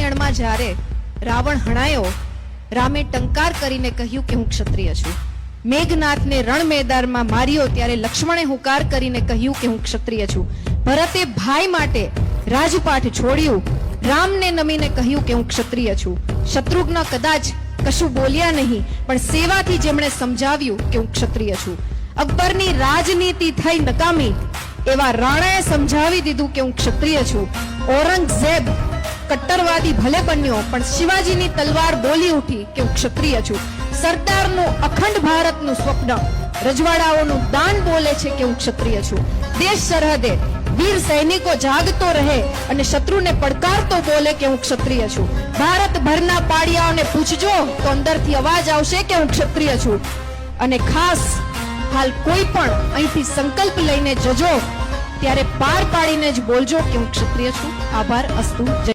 રામાયણમાં જ્યારે રાવણ હણાયો, રામે ટંકાર કરીને કહ્યું કે હું ક્ષત્રિય છું. મેઘનાથને રણ મેદાનમાં માર્યો ત્યારે લક્ષ્મણે હુકાર કરીને કહ્યું કે હું ક્ષત્રિય છું. ભરતે ભાઈ માટે રાજપાઠ છોડ્યું. રામને નમીને કહ્યું કે હું ક્ષત્રિય છું. શત્રુઘ્ન કદાચ કશું બોલ્યા નહીં, પણ સેવાથી જેમણે સમજાવ્યું કે હું ક્ષત્રિય છું. અકબરની રાજનીતિ થઈ નકામી, એવા રાણાએ સમજાવી દીધું કે હું ક્ષત્રિય છું. ઔરંગઝેબ કટ્ટરવાદી ભલે બન્યો, પણ શિવાજીની તલવાર બોલી ઉઠી કે હું ક્ષત્રિય છું. સરદારનું અખંડ ભારતનું સ્વપ્ન, રજવાડાઓનું દાન બોલે છે કે હું ક્ષત્રિય છું. દેશ સરહદે, વીર સૈનિકો જાગતો રહે અને શત્રુને પડકારતો બોલે કે હું ક્ષત્રિય છું. ભારતભરના પાડિયાઓને પૂછજો, તો અંદરથી અવાજ આવશે કે હું ક્ષત્રિય છું. અને ખાસ, હાલ કોઈ પણ અહીંથી સંકલ્પ લઈને જજો, ત્યારે પાર પાડીને જ બોલજો કે હું ક્ષત્રિય છું. આભાર, અસ્તુ, જય